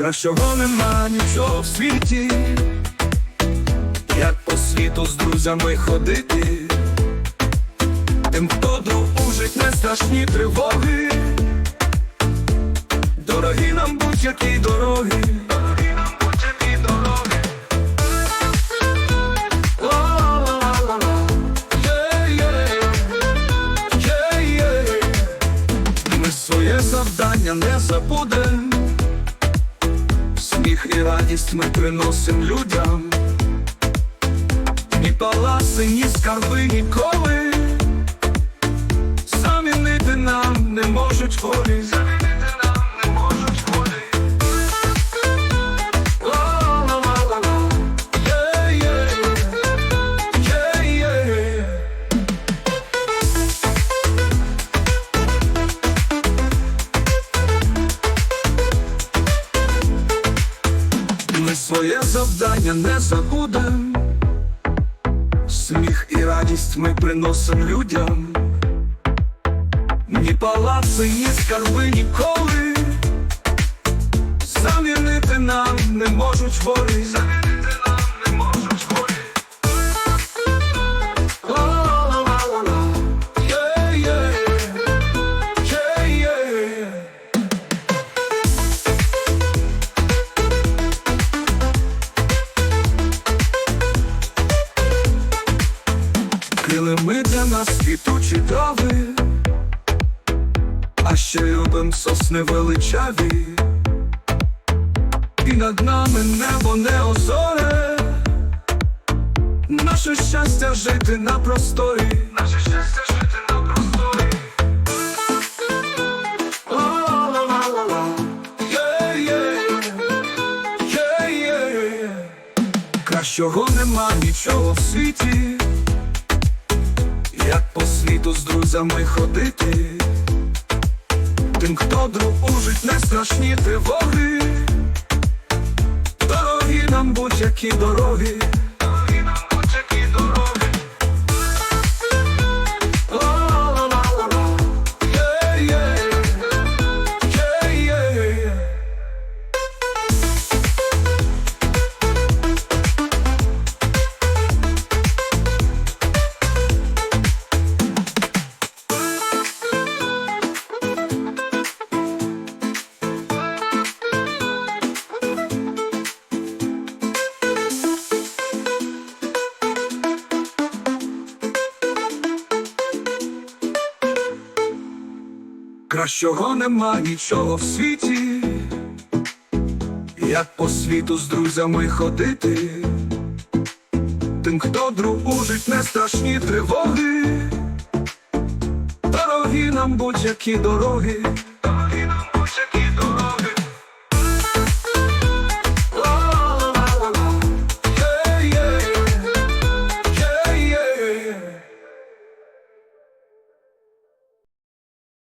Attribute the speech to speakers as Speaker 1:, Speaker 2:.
Speaker 1: Кращого нема нічого в світі, як по світу з друзями ходити, тим, хто дружить, не страшні тривоги, дорогі нам будь-які дороги, своє завдання не забудем, і радість ми приносим людям, ні паласи, ні скарби ніколи, замінити нам не можуть волі, своє завдання не забудем, сміх і радість ми приносим людям, ні палаци, ні скарби ніколи, замінити нам не можуть волі, Килими для нас квітучі трави, а ще любим сосни величаві, і над нами небо не озоре, наше щастя жити на просторі, наше щастя жити на просторі. Кращого нема нічого в світі, друзями ходити, тим, хто дружить, не страшні тривоги, дорогі нам будь-які дороги, Кращого нема нічого в світі, як по світу з друзями ходити, тим, хто дружить, не страшні тривоги, дорогі нам будь-які дороги,